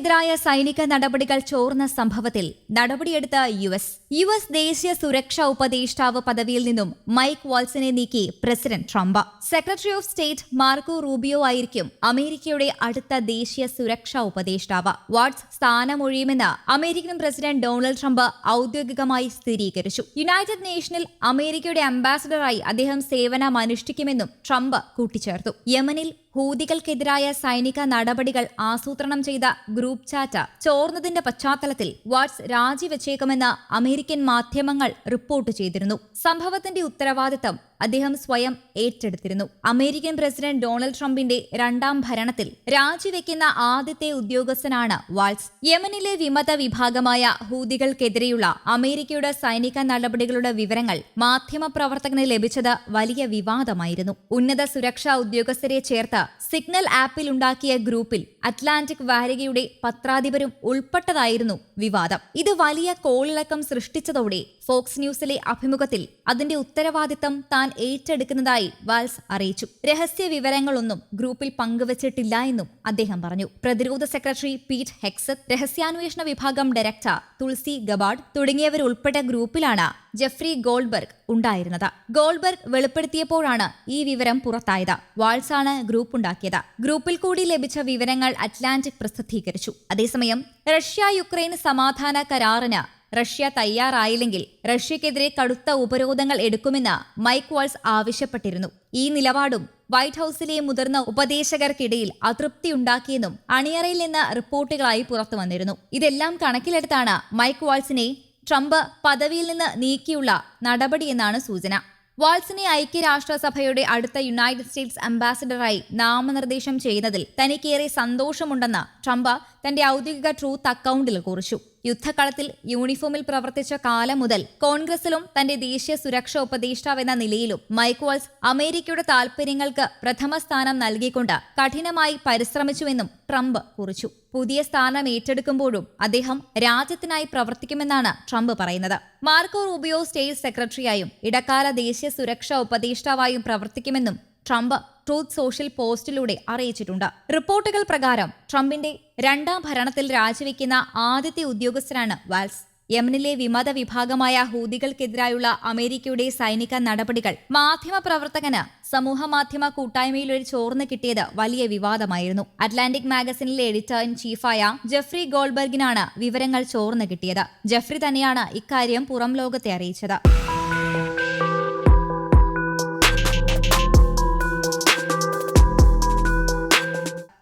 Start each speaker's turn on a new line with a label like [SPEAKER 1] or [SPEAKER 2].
[SPEAKER 1] ഹൂതികൾക്കെതിരായ സൈനിക നടപടികൾ ചോർന്ന സംഭവത്തിൽ നടപടിയെടുത്ത യു എസ്. യു എസ് ദേശീയ സുരക്ഷാ ഉപദേഷ്ടാവ് പദവിയിൽ നിന്നും മൈക്ക് വാൾസിനെ നീക്കി president Trump. Secretary of state Marco Rubio ആയിരിക്കും അമേരിക്കയുടെ അടുത്ത ദേശീയ സുരക്ഷാ ഉപദേഷ്ടാവ്. വാട്സ് സ്ഥാനമൊഴിയുമെന്ന് അമേരിക്കൻ പ്രസിഡന്റ് ഡൊണാൾഡ് ട്രംപ് ഔദ്യോഗികമായി സ്ഥിരീകരിച്ചു. യുണൈറ്റഡ് നേഷനിൽ അമേരിക്കയുടെ അംബാസഡറായി അദ്ദേഹം സേവനം അനുഷ്ഠിക്കുമെന്നും ട്രംപ് കൂട്ടിച്ചേർത്തു. യമനിൽ ഹൂതികൾക്കെതിരായ സൈനിക നടപടികൾ ആസൂത്രണം ചെയ്ത ഗ്രൂപ്പ് ചാറ്റ് ചോർന്നതിന്റെ പശ്ചാത്തലത്തിൽ വാട്സ് രാജിവെച്ചേക്കുമെന്ന് അമേരിക്കൻ മാധ്യമങ്ങൾ റിപ്പോർട്ട് ചെയ്തിരുന്നു. സംഭവത്തിന്റെ ഉത്തരവാദിത്തം അദ്ദേഹം സ്വയം ഏറ്റെടുത്തിരുന്നു. അമേരിക്കൻ പ്രസിഡന്റ് ഡൊണാൾഡ് ട്രംപിന്റെ രണ്ടാം ഭരണത്തിൽ രാജിവെക്കുന്ന ആദ്യത്തെ ഉദ്യോഗസ്ഥനാണ് വാൾസ് യമനിലെ വിമത വിഭാഗമായ ഹൂതികൾക്കെതിരെയുള്ള അമേരിക്കയുടെ സൈനിക നടപടികളുടെ വിവരങ്ങൾ മാധ്യമപ്രവർത്തകന് ലഭിച്ചത് വലിയ വിവാദമായിരുന്നു. ഉന്നത സുരക്ഷാ ഉദ്യോഗസ്ഥരെ ചേർത്ത് സിഗ്നൽ ആപ്പിൽ ഉണ്ടാക്കിയ ഗ്രൂപ്പിൽ അറ്റ്ലാന്റിക് വാരികയുടെ പത്രാധിപരും ഉൾപ്പെട്ടതായിരുന്നു വിവാദം. ഇത് വലിയ കോളിളക്കം സൃഷ്ടിച്ചതോടെ ഫോക്സ് ന്യൂസിലെ അഭിമുഖത്തിൽ അതിന്റെ ഉത്തരവാദിത്തം താൻ ഏറ്റെടുക്കുന്നതായി വാൽസ് അറിയിച്ചു. രഹസ്യ വിവരങ്ങളൊന്നും ഗ്രൂപ്പിൽ പങ്കുവച്ചിട്ടില്ല എന്നും അദ്ദേഹം പറഞ്ഞു. പ്രതിരോധ സെക്രട്ടറി പീറ്റ് ഹെക്സത്ത് രഹസ്യാന്വേഷണ വിഭാഗം ഡയറക്ടർ തുൾസി ഗബാഡ് തുടങ്ങിയവരുൾപ്പെട്ട ഗ്രൂപ്പിലാണ് ജെഫ്രി ഗോൾഡ്ബർഗ് ഉണ്ടായിരുന്നത്. ഗോൾഡ്ബർഗ് വെളിപ്പെടുത്തിയപ്പോഴാണ് ഈ വിവരം പുറത്തായത്. വാൾസാണ് ഗ്രൂപ്പ് ഉണ്ടാക്കിയത്. ഗ്രൂപ്പിൽ കൂടി ലഭിച്ച വിവരങ്ങൾ അറ്റ്ലാന്റിക് പ്രസിദ്ധീകരിച്ചു. അതേസമയം റഷ്യ യുക്രൈൻ സമാധാന കരാറിന് റഷ്യ തയ്യാറായില്ലെങ്കിൽ റഷ്യക്കെതിരെ കടുത്ത ഉപരോധങ്ങൾ എടുക്കുമെന്ന് മൈക്ക് വാൾസ് ആവശ്യപ്പെട്ടിരുന്നു. ഈ നിലപാടും വൈറ്റ് ഹൌസിലെ മുതിർന്ന ഉപദേശകർക്കിടയിൽ അതൃപ്തി ഉണ്ടാക്കിയെന്നും അണിയറയിൽ നിന്ന് റിപ്പോർട്ടുകളായി പുറത്തു വന്നിരുന്നു. ഇതെല്ലാം കണക്കിലെടുത്താണ് മൈക്ക് വാൾസിനെ ട്രംപ് പദവിയിൽ നിന്ന് നീക്കിയുള്ള നടപടിയെന്നാണ് സൂചന. വാൾസിനെ ഐക്യരാഷ്ട്രസഭയുടെ അടുത്ത യുണൈറ്റഡ് സ്റ്റേറ്റ്സ് അംബാസിഡറായി നാമനിർദ്ദേശം ചെയ്യുന്നതിൽ തനിക്കേറെ സന്തോഷമുണ്ടെന്ന് ട്രംപ് തന്റെ ഔദ്യോഗിക ട്രൂത്ത് അക്കൗണ്ടിൽ കുറിച്ചു. യുദ്ധകളത്തിൽ യൂണിഫോമിൽ പ്രവർത്തിച്ച കാലം മുതൽ കോൺഗ്രസിലും തന്റെ ദേശീയ സുരക്ഷാ ഉപദേഷ്ടാവെന്ന നിലയിലും മൈക്ക് വാൾസ് അമേരിക്കയുടെ താൽപര്യങ്ങൾക്ക് പ്രഥമ സ്ഥാനം നൽകിക്കൊണ്ട് കഠിനമായി പരിശ്രമിച്ചുവെന്നും ട്രംപ് കുറിച്ചു. പുതിയ സ്ഥാനം ഏറ്റെടുക്കുമ്പോഴും അദ്ദേഹം രാജ്യത്തിനായി പ്രവർത്തിക്കുമെന്നാണ് ട്രംപ് പറയുന്നത്. മാർക്കോ റൂബിയോ സ്റ്റേറ്റ് സെക്രട്ടറിയായും ഇടക്കാല ദേശീയ സുരക്ഷാ ഉപദേഷ്ടാവായും പ്രവർത്തിക്കുമെന്നും ട്രംപ് ട്രൂത്ത് സോഷ്യൽ പോസ്റ്റിലൂടെ അറിയിച്ചിട്ടുണ്ട്. റിപ്പോർട്ടുകൾ പ്രകാരം ട്രംപിന്റെ രണ്ടാം ഭരണത്തിൽ രാജിവെക്കുന്ന ആദ്യത്തെ ഉദ്യോഗസ്ഥനാണ് വാൽസ്. യമനിലെ വിമത വിഭാഗമായ ഹൂതികൾക്കെതിരായുള്ള അമേരിക്കയുടെ സൈനിക നടപടികൾ മാധ്യമപ്രവർത്തകന് സമൂഹമാധ്യമ കൂട്ടായ്മയിൽ ഒരു ചോർന്ന് കിട്ടിയത് വലിയ വിവാദമായിരുന്നു. അറ്റ്ലാന്റിക് മാഗസിനിലെ എഡിറ്റർ ഇൻ ചീഫായ ജെഫ്രി ഗോൾബർഗിനാണ് വിവരങ്ങൾ ചോർന്ന് കിട്ടിയത്. ജെഫ്രി തന്നെയാണ് ഇക്കാര്യം പുറം ലോകത്തെ അറിയിച്ചത്.